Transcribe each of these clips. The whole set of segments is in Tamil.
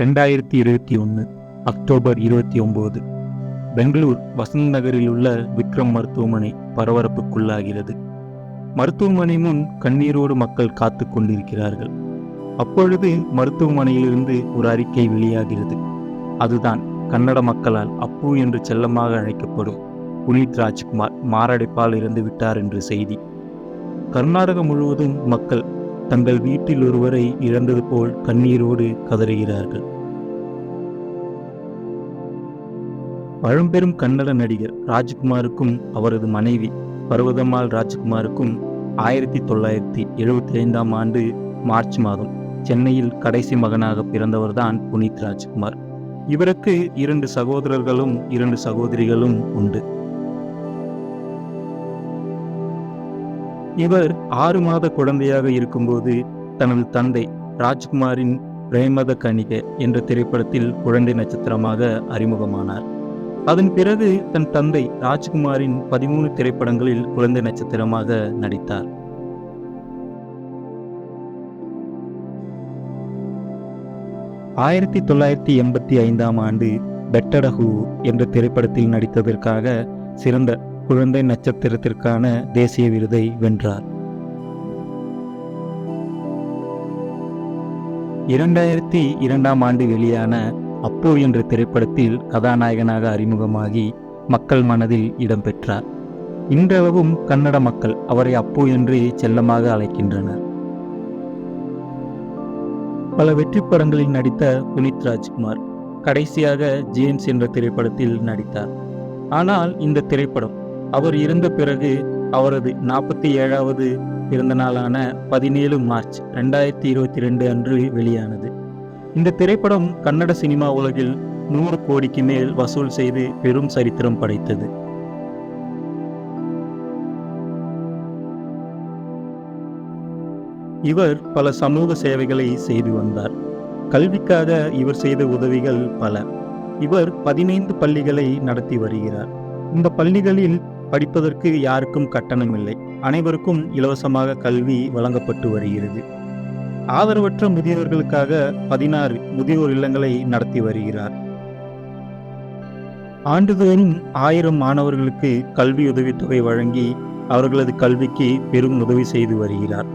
ரெண்டாயிரத்தி இருபத்தி ஒன்று அக்டோபர் இருபத்தி ஒம்பது. பெங்களூர் வசந்த் நகரில் உள்ள விக்ரம் மருத்துவமனை பரபரப்புக்குள்ளாகிறது. மருத்துவமனை முன் கண்ணீரோடு மக்கள் காத்து கொண்டிருக்கிறார்கள். அப்பொழுது மருத்துவமனையிலிருந்து ஒரு அறிக்கை வெளியாகிறது. அதுதான் கன்னட மக்களால் அப்பு என்று செல்லமாக அழைக்கப்படும் புனித் ராஜ்குமார் மாரடைப்பால் இறந்து விட்டார் என்று செய்தி. கர்நாடகம் முழுவதும் மக்கள் தங்கள் வீட்டில் ஒருவரை இழந்தது போல் கண்ணீரோடு கதறுகிறார்கள். பழம்பெரும் கன்னட நடிகர் ராஜ்குமாருக்கும் அவரது மனைவி பர்வதம்மாள் ராஜ்குமாருக்கும் ஆயிரத்தி தொள்ளாயிரத்தி எழுபத்தி ஐந்தாம் ஆண்டு மார்ச் மாதம் சென்னையில் கடைசி மகனாக பிறந்தவர்தான் புனித் ராஜ்குமார். இவருக்கு இரண்டு சகோதரர்களும் இரண்டு சகோதரிகளும் உண்டு. இவர் ஆறு மாத குழந்தையாக இருக்கும்போது தனது தந்தை ராஜ்குமாரின் பிரேமத கணிக என்ற திரைப்படத்தில் குழந்தை நட்சத்திரமாக அறிமுகமானார். அதன் பிறகு தன் தந்தை ராஜ்குமாரின் பதிமூணு திரைப்படங்களில் குழந்தை நட்சத்திரமாக நடித்தார். ஆயிரத்தி தொள்ளாயிரத்தி எண்பத்தி ஐந்தாம் ஆண்டு பெட்டடஹூ என்ற திரைப்படத்தில் நடித்ததற்காக சிறந்த குழந்தை நட்சத்திரத்திற்கான தேசிய விருதை வென்றார். இரண்டாயிரத்தி இரண்டாம் ஆண்டு வெளியான அப்போ என்ற திரைப்படத்தில் கதாநாயகனாக அறிமுகமாகி மக்கள் மனதில் இடம்பெற்றார் இன்றளவும் கன்னட மக்கள் அவரை அப்போ என்று செல்லமாக அழைக்கின்றனர். பல வெற்றி படங்களில் நடித்த புனித் ராஜ்குமார் கடைசியாக ஜேம்ஸ் என்ற திரைப்படத்தில் நடித்தார். ஆனால் இந்த திரைப்படம் அவர் இறந்த பிறகு அவரது நாற்பத்தி ஏழாவது பிறந்த நாளான பதினேழு மார்ச் ரெண்டாயிரத்தி இருபத்தி ரெண்டு அன்று வெளியானது. இந்த திரைப்படம் கன்னட சினிமா உலகில் நூறு கோடிக்கு மேல் வசூல் செய்து பெரும் சரித்திரம் படைத்தது. இவர் பல சமூக சேவைகளை செய்து வந்தார். கல்விக்காக இவர் செய்த உதவிகள் பல. இவர் பதினைந்து பள்ளிகளை நடத்தி வருகிறார். இந்த பள்ளிகளில் படிப்பதற்கு யாருக்கும் கட்டணம் இல்லை அனைவருக்கும் இலவசமாக கல்வி வழங்கப்பட்டு வருகிறது. ஆதரவற்ற முதியோர்களுக்காக பதினாறு முதியோர் இல்லங்களை நடத்தி வருகிறார். ஆண்டுதோறும் ஆயிரம் மாணவர்களுக்கு கல்வி உதவித்தொகை வழங்கி அவர்களது கல்விக்கு பெரும் உதவி செய்து வருகிறார்.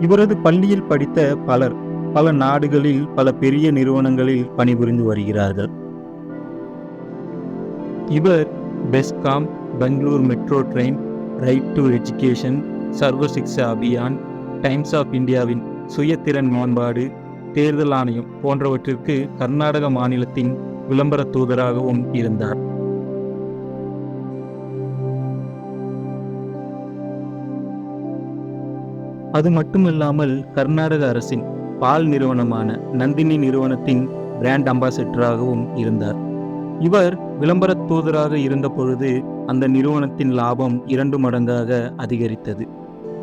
இவரது பள்ளியில் படித்த பலர் பல நாடுகளில் பல பெரிய நிறுவனங்களில் பணிபுரிந்து வருகிறார்கள். இவர் BESCOM Bangalore metro train right to education Sarva Shiksha Abhiyan times of இந்தியாவின் சுயத்திறன் மேம்பாடு தேர்தல் ஆணையம் போன்றவற்றிற்கு கர்நாடக மாநிலத்தின் விளம்பர தூதராகவும் இருந்தார். அது மட்டுமில்லாமல் கர்நாடக அரசின் பால் நிறுவனமான நந்தினி நிறுவனத்தின் பிராண்ட் அம்பாசிடராகவும் இருந்தார். இவர் விளம்பர தூதராக இருந்த பொழுது அந்த நிறுவனத்தின் லாபம் இரண்டு மடங்காக அதிகரித்தது.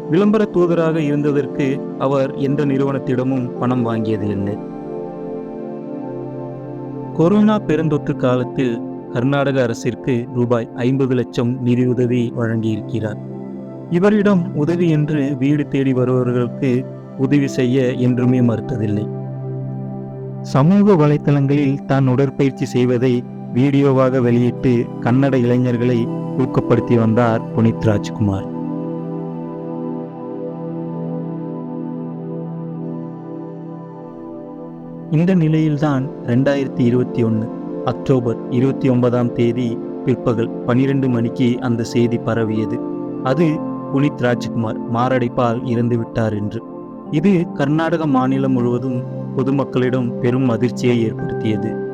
விளம்பர தூதராக இருந்ததற்கு அவர் எந்த நிறுவனத்திடமும் பணம் வாங்கியது இல்லை. கொரோனா பெருந்தொற்று காலத்தில் கர்நாடக அரசிற்கு ரூபாய் ஐம்பது லட்சம் நிதியுதவி வழங்கியிருக்கிறார். இவரிடம் உதவி என்று வீடு தேடி வருபவர்களுக்கு உதவி செய்ய என்றுமே மறுத்ததில்லை. சமூக வலைத்தளங்களில் தான் உடற்பயிற்சி செய்வதை வீடியோவாக வெளியிட்டு கன்னட இளைஞர்களை ஊக்கப்படுத்தி வந்தார் புனித் ராஜ்குமார். இந்த நிலையில்தான் ரெண்டாயிரத்தி இருபத்தி ஒன்று அக்டோபர் இருபத்தி ஒன்பதாம் தேதி பிற்பகல் பனிரெண்டு மணிக்கு அந்த செய்தி பரவியது. அது புனித் ராஜ்குமார் மாரடைப்பால் இறந்து விட்டார் என்று. இது கர்நாடக மாநிலம் முழுவதும் பொதுமக்களிடம் பெரும் அதிர்ச்சியை ஏற்படுத்தியது.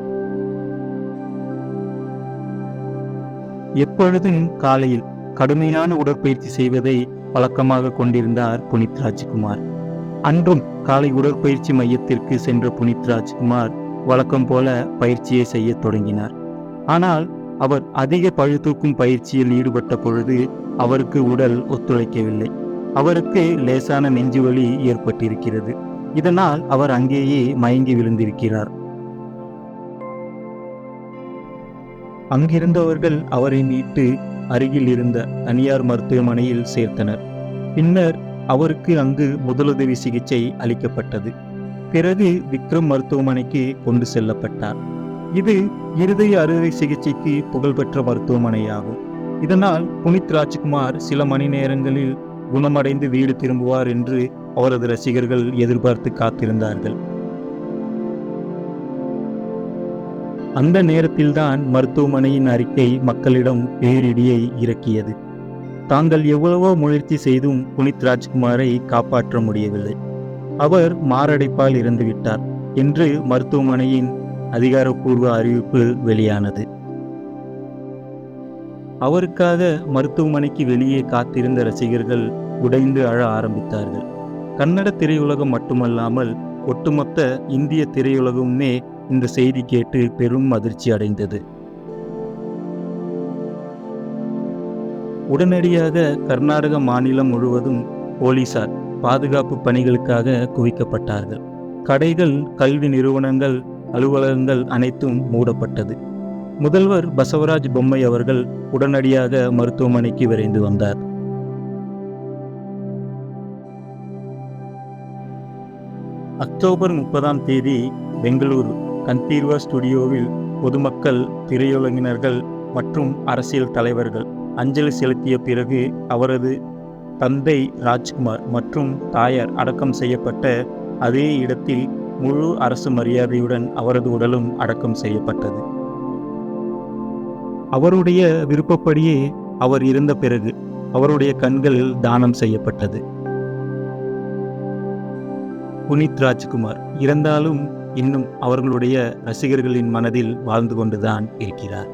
எப்பொழுதும் காலையில் கடுமையான உடற்பயிற்சி செய்வதை வழக்கமாக கொண்டிருந்தார் புனித் ராஜ்குமார் அன்றும் காலை உடற்பயிற்சி மையத்திற்கு சென்ற புனித் ராஜ்குமார் வழக்கம் போல பயிற்சியை செய்ய தொடங்கினார். ஆனால் அவர் அதிக பழு தூக்கும் பயிற்சியில் ஈடுபட்ட பொழுது அவருக்கு உடல் ஒத்துழைக்கவில்லை. அவருக்கு லேசான நெஞ்சுவலி ஏற்பட்டிருக்கிறது. இதனால் அவர் அங்கேயே மயங்கி விழுந்திருக்கிறார். அங்கிருந்தவர்கள் அவரை மீட்டு அருகில் இருந்த தனியார் மருத்துவமனையில் சேர்த்தனர். பின்னர் அவருக்கு அங்கு முதலுதவி சிகிச்சை அளிக்கப்பட்டது. பிறகு விக்ரம் மருத்துவமனைக்கு கொண்டு செல்லப்பட்டார். இது இருதய அறுவை சிகிச்சைக்கு புகழ்பெற்ற மருத்துவமனையாகும். இதனால் புனித் ராஜ்குமார் சில மணி நேரங்களில் குணமடைந்து வீடு திரும்புவார் என்று அவரது ரசிகர்கள் எதிர்பார்த்து காத்திருந்தார்கள். அந்த நேரத்தில்தான் மருத்துவமனையின் அறிக்கை மக்களிடம் பேரிடியை இறக்கியது. தாங்கள் எவ்வளவோ முயற்சி செய்தும் புனித் ராஜ்குமாரை காப்பாற்ற முடியவில்லை. அவர் மாரடைப்பால் இறந்துவிட்டார் என்று மருத்துவமனையின் அதிகாரப்பூர்வ அறிவிப்பு வெளியானது. அவருக்காக மருத்துவமனைக்கு வெளியே காத்திருந்த ரசிகர்கள் உடைந்து அழ ஆரம்பித்தார்கள். கன்னட திரையுலகம் மட்டுமல்லாமல் ஒட்டுமொத்த இந்திய திரையுலகமுமே இந்த செய்தி கேட்டு பெரும் அதிர்ச்சி அடைந்தது. உடனடியாக கர்நாடக மாநிலம் முழுவதும் போலீசார் பாதுகாப்பு பணிகளுக்காக குவிக்கப்பட்டார்கள். கடைகள் கல்வி நிறுவனங்கள் அலுவலகங்கள் அனைத்தும் மூடப்பட்டது. முதல்வர் பசவராஜ் பொம்மை அவர்கள் உடனடியாக மருத்துவமனைக்கு விரைந்து வந்தார். அக்டோபர் முப்பதாம் தேதி பெங்களூரு கந்தீர்வா ஸ்டுடியோவில் பொதுமக்கள் திரையுலகினர்கள் மற்றும் அரசியல் தலைவர்கள் அஞ்சலி செலுத்திய பிறகு அவரது தந்தை ராஜ்குமார் மற்றும் தாயார் அடக்கம் செய்யப்பட்ட அதே இடத்தில் முழு அரசு மரியாதையுடன் அவரது உடலும் அடக்கம் செய்யப்பட்டது. அவருடைய விருப்பப்படியே அவர் இருந்த பிறகு அவருடைய கண்கள் தானம் செய்யப்பட்டது. புனித் ராஜ்குமார் இறந்தாலும் இன்னும் அவர்களுடைய ரசிகர்களின் மனதில் வாழ்ந்து கொண்டுதான் இருக்கிறார்.